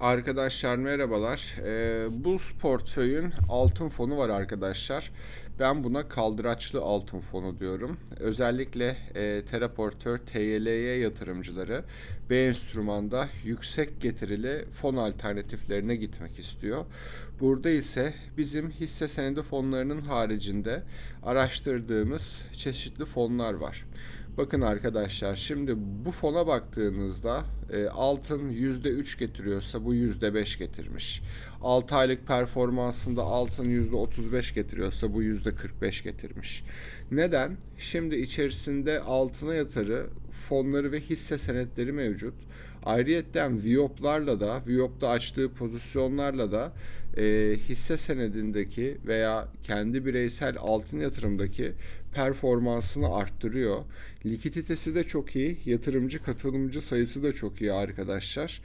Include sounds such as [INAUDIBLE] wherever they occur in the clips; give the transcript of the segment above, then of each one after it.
Arkadaşlar merhabalar. Ee, Bulls portföyün altın fonu var arkadaşlar. Ben buna kaldıraçlı altın fonu diyorum. Özellikle e, Teraportör TYL'ye yatırımcıları B enstrümanda yüksek getirili fon alternatiflerine gitmek istiyor. Burada ise bizim hisse senedi fonlarının haricinde araştırdığımız çeşitli fonlar var. Bakın arkadaşlar şimdi bu fona baktığınızda e, altın %3 getiriyorsa bu %5 getirmiş. 6 aylık performansında altın %35 getiriyorsa bu %45 getirmiş. Neden? Şimdi içerisinde altına yatırı fonları ve hisse senetleri mevcut. Ayrıyetten Viyop'larla da, Viyop'ta açtığı pozisyonlarla da e, hisse senedindeki veya kendi bireysel altın yatırımdaki performansını arttırıyor. Likiditesi de çok iyi, yatırımcı katılımcı sayısı da çok iyi arkadaşlar.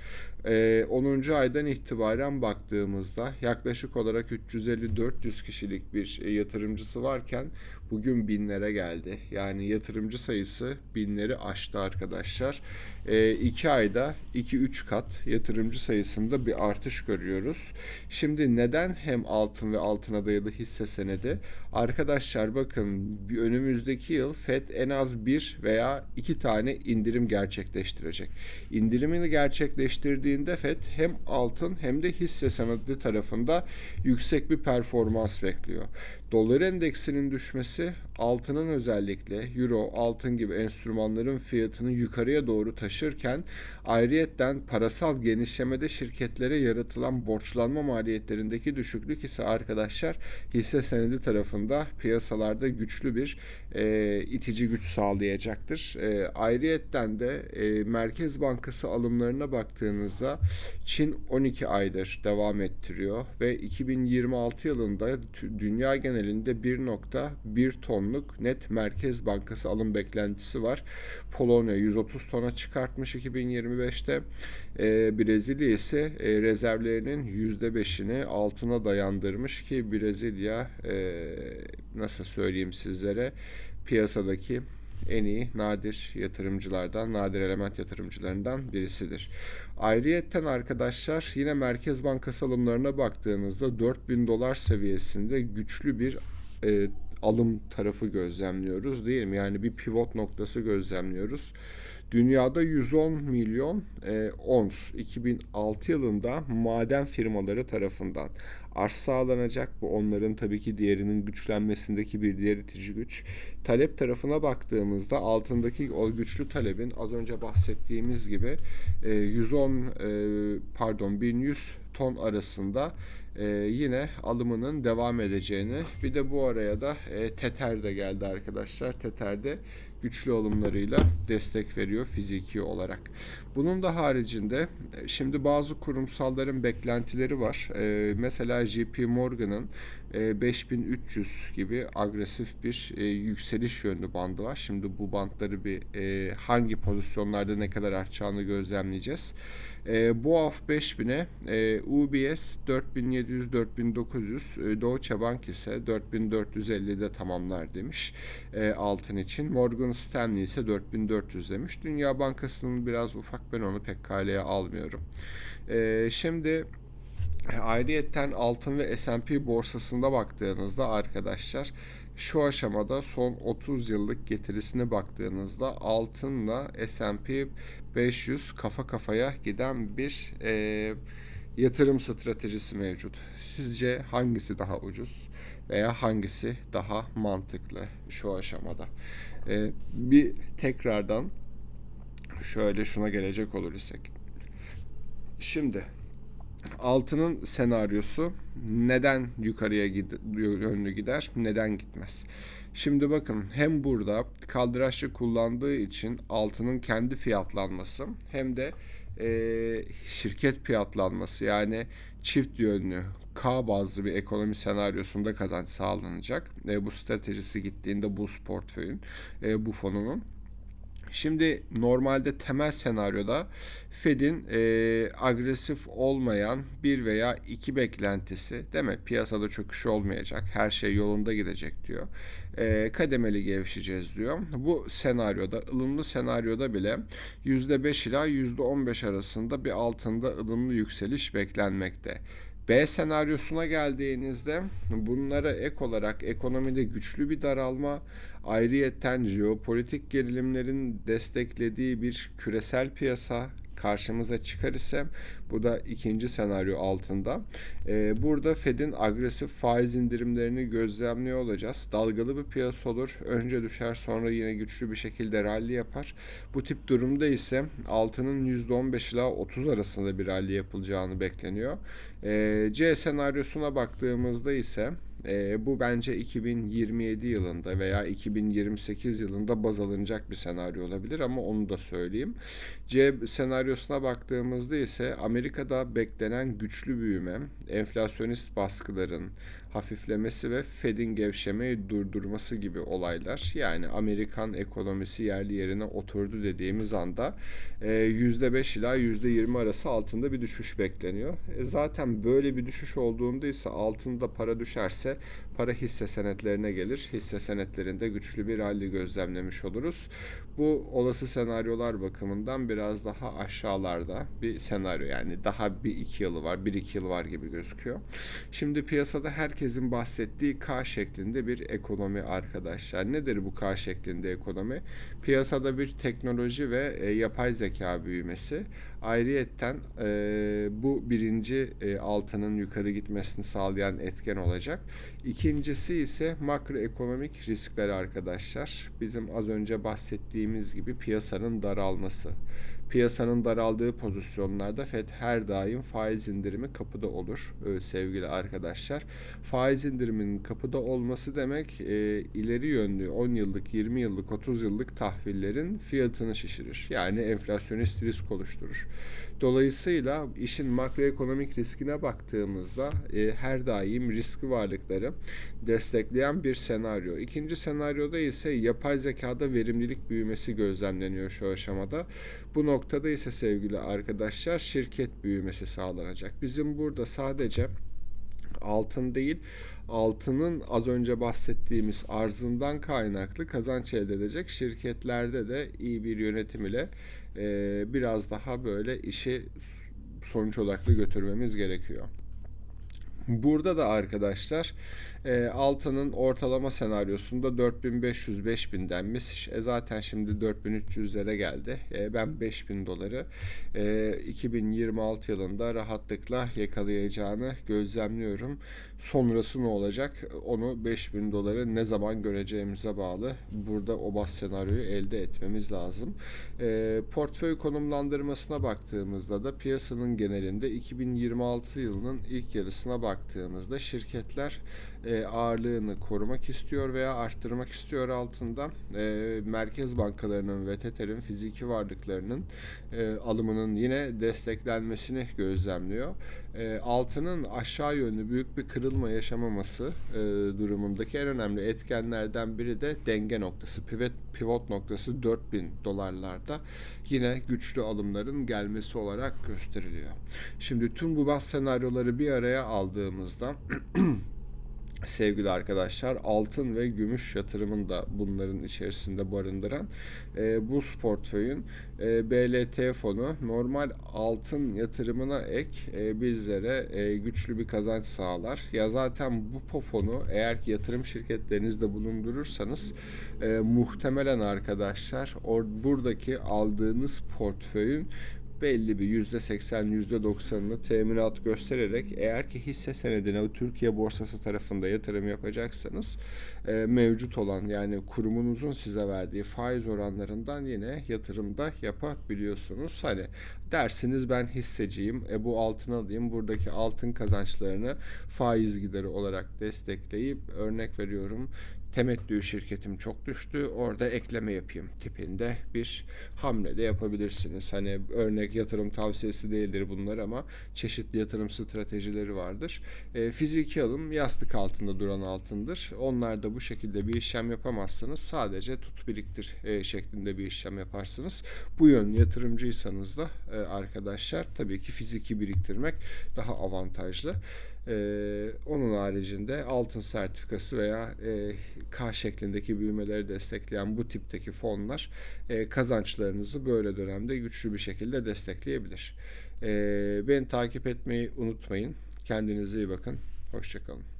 E, 10. aydan itibaren baktığımızda yaklaşık olarak 350-400 kişilik bir e, yatırımcısı varken bugün binlere geldi. Yani yatırımcı sayısı binleri aştı arkadaşlar. 2 e, ayda 2-3 kat yatırımcı sayısında bir artış görüyoruz. Şimdi neden hem altın ve altına dayalı hisse senedi? Arkadaşlar bakın önümüzdeki yıl FED en az bir veya iki tane indirim gerçekleştirecek. İndirimini gerçekleştirdiğinde FED hem altın hem de hisse senedi tarafında yüksek bir performans bekliyor. Dolar endeksinin düşmesi altının özellikle euro, altın gibi enstrümanların fiyatını yukarıya doğru taşırken ayrıyetten parasal genişlemede şirketlere yaratılan borçlanma maliyetlerindeki düşüklük ise arkadaşlar hisse senedi tarafında piyasalarda güçlü bir e, itici güç sağlayacaktır. E, ayrıyetten de e, Merkez Bankası alımlarına baktığınızda Çin 12 aydır devam ettiriyor ve 2026 yılında dünya genelinde 1.1 tonluk net Merkez Bankası alım beklentisi var. Polonya 130 tona çıkartmış 2025'te. E, Brezilya ise e, rezervlerinin %5'ini altına dayandırmış ki Brezilya e, nasıl söyleyeyim sizlere piyasadaki en iyi nadir yatırımcılardan, nadir element yatırımcılarından birisidir. Ayrıyetten arkadaşlar yine Merkez Bankası alımlarına baktığınızda 4000 dolar seviyesinde güçlü bir e, alım tarafı gözlemliyoruz değil mi? Yani bir pivot noktası gözlemliyoruz. Dünyada 110 milyon e, ons 2006 yılında maden firmaları tarafından arz sağlanacak. Bu onların tabii ki diğerinin güçlenmesindeki bir diğer itici güç. Talep tarafına baktığımızda altındaki o güçlü talebin az önce bahsettiğimiz gibi e, 110 e, pardon 1100 ton arasında e, yine alımının devam edeceğini bir de bu araya da e, Teter de geldi arkadaşlar. Teter de güçlü alımlarıyla destek veriyor fiziki olarak. Bunun da haricinde e, şimdi bazı kurumsalların beklentileri var. E, mesela JP Morgan'ın 5300 gibi agresif bir e, yükseliş yönlü bandı var. Şimdi bu bantları bir e, hangi pozisyonlarda ne kadar artacağını gözlemleyeceğiz. E, bu af 5000'e e, UBS 4700-4900 e, Deutsche Bank ise 4450'de tamamlar demiş altın için. Morgan Stanley ise 4400 demiş. Dünya Bankası'nın biraz ufak ben onu pek kaleye almıyorum. Şimdi Ayrıyetten altın ve S&P borsasında baktığınızda arkadaşlar şu aşamada son 30 yıllık getirisine baktığınızda altınla S&P 500 kafa kafaya giden bir e, yatırım stratejisi mevcut. Sizce hangisi daha ucuz veya hangisi daha mantıklı şu aşamada? E, bir tekrardan şöyle şuna gelecek olur isek. Şimdi altının senaryosu neden yukarıya yönlü gider, neden gitmez? Şimdi bakın hem burada kaldıraçlı kullandığı için altının kendi fiyatlanması hem de e, şirket fiyatlanması yani çift yönlü K bazlı bir ekonomi senaryosunda kazanç sağlanacak. E, bu stratejisi gittiğinde bu portföyün, e, bu fonunun Şimdi normalde temel senaryoda Fed'in e, agresif olmayan bir veya iki beklentisi değil mi? Piyasada çöküş olmayacak, her şey yolunda gidecek diyor. E, kademeli gevşeceğiz diyor. Bu senaryoda, ılımlı senaryoda bile %5 ila %15 arasında bir altında ılımlı yükseliş beklenmekte. B senaryosuna geldiğinizde bunlara ek olarak ekonomide güçlü bir daralma, ayrıyetten jeopolitik gerilimlerin desteklediği bir küresel piyasa karşımıza çıkar ise bu da ikinci senaryo altında. Ee, burada Fed'in agresif faiz indirimlerini gözlemliyor olacağız. Dalgalı bir piyasa olur. Önce düşer sonra yine güçlü bir şekilde rally yapar. Bu tip durumda ise altının %15 ila 30 arasında bir rally yapılacağını bekleniyor. Ee, C senaryosuna baktığımızda ise e, bu bence 2027 yılında veya 2028 yılında baz alınacak bir senaryo olabilir ama onu da söyleyeyim. C senaryosuna baktığımızda ise Amerika'da beklenen güçlü büyüme, enflasyonist baskıların hafiflemesi ve Fed'in gevşemeyi durdurması gibi olaylar. Yani Amerikan ekonomisi yerli yerine oturdu dediğimiz anda %5 ila %20 arası altında bir düşüş bekleniyor. E zaten böyle bir düşüş olduğunda ise altında para düşerse para hisse senetlerine gelir. Hisse senetlerinde güçlü bir rally gözlemlemiş oluruz. Bu olası senaryolar bakımından biraz daha aşağılarda bir senaryo yani daha bir iki yılı var, bir iki yıl var gibi gözüküyor. Şimdi piyasada herkesin bahsettiği K şeklinde bir ekonomi arkadaşlar. Nedir bu K şeklinde ekonomi? Piyasada bir teknoloji ve e, yapay zeka büyümesi. Ayrıyetten e, bu birinci e, altının yukarı gitmesini sağlayan etken olacak. İkincisi ise makroekonomik riskler arkadaşlar. Bizim az önce bahsettiğimiz gibi piyasanın daralması. Piyasanın daraldığı pozisyonlarda FED her daim faiz indirimi kapıda olur e, sevgili arkadaşlar. Faiz indiriminin kapıda olması demek e, ileri yönlü 10 yıllık, 20 yıllık, 30 yıllık tahvillerin fiyatını şişirir. Yani enflasyonist risk oluşturur. Dolayısıyla işin makroekonomik riskine baktığımızda e, her daim riskli varlıkları destekleyen bir senaryo. İkinci senaryoda ise yapay zekada verimlilik büyümesi gözlemleniyor şu aşamada. Bu noktada ise sevgili arkadaşlar şirket büyümesi sağlanacak. Bizim burada sadece altın değil altının az önce bahsettiğimiz arzından kaynaklı kazanç elde edecek şirketlerde de iyi bir yönetim ile e, biraz daha böyle işi sonuç odaklı götürmemiz gerekiyor. Burada da arkadaşlar e, altının ortalama senaryosunda 4500-5000 denmiş. E, zaten şimdi 4300'lere geldi. E, ben 5000 doları e, 2026 yılında rahatlıkla yakalayacağını gözlemliyorum. Sonrası ne olacak? Onu 5000 doları ne zaman göreceğimize bağlı. Burada o bas senaryoyu elde etmemiz lazım. E, portföy konumlandırmasına baktığımızda da piyasanın genelinde 2026 yılının ilk yarısına baktığımızda şirketler e, ağırlığını korumak istiyor veya arttırmak istiyor altında. E, merkez bankalarının ve TETER'in fiziki varlıklarının e, alımının yine desteklenmesini gözlemliyor. E, altının aşağı yönlü büyük bir kırılma yaşamaması e, durumundaki en önemli etkenlerden biri de denge noktası. Pivot, pivot noktası 4000 dolarlarda yine güçlü alımların gelmesi olarak gösteriliyor. Şimdi tüm bu bas senaryoları bir araya aldığımızda [CLEARS THROAT] sevgili arkadaşlar altın ve gümüş yatırımını da bunların içerisinde barındıran e, bu portföyün e, BLT fonu normal altın yatırımına ek e, bizlere e, güçlü bir kazanç sağlar. Ya zaten bu fonu eğer ki yatırım şirketlerinizde bulundurursanız e, muhtemelen arkadaşlar or, buradaki aldığınız portföyün belli bir yüzde seksen yüzde doksanını teminat göstererek eğer ki hisse senedine Türkiye borsası tarafında yatırım yapacaksanız e, mevcut olan yani kurumunuzun size verdiği faiz oranlarından yine yatırımda yapabiliyorsunuz. Hani dersiniz ben hisseciyim e, bu altın alayım buradaki altın kazançlarını faiz gideri olarak destekleyip örnek veriyorum temettü şirketim çok düştü. Orada ekleme yapayım tipinde bir hamle de yapabilirsiniz. Hani örnek yatırım tavsiyesi değildir bunlar ama çeşitli yatırım stratejileri vardır. E, fiziki alım yastık altında duran altındır. Onlar da bu şekilde bir işlem yapamazsanız sadece tut biriktir e, şeklinde bir işlem yaparsınız. Bu yönlü yatırımcıysanız da e, arkadaşlar tabii ki fiziki biriktirmek daha avantajlı. Ee, onun haricinde altın sertifikası veya e, K şeklindeki büyümeleri destekleyen bu tipteki fonlar e, kazançlarınızı böyle dönemde güçlü bir şekilde destekleyebilir. Ee, beni takip etmeyi unutmayın. Kendinize iyi bakın. Hoşçakalın.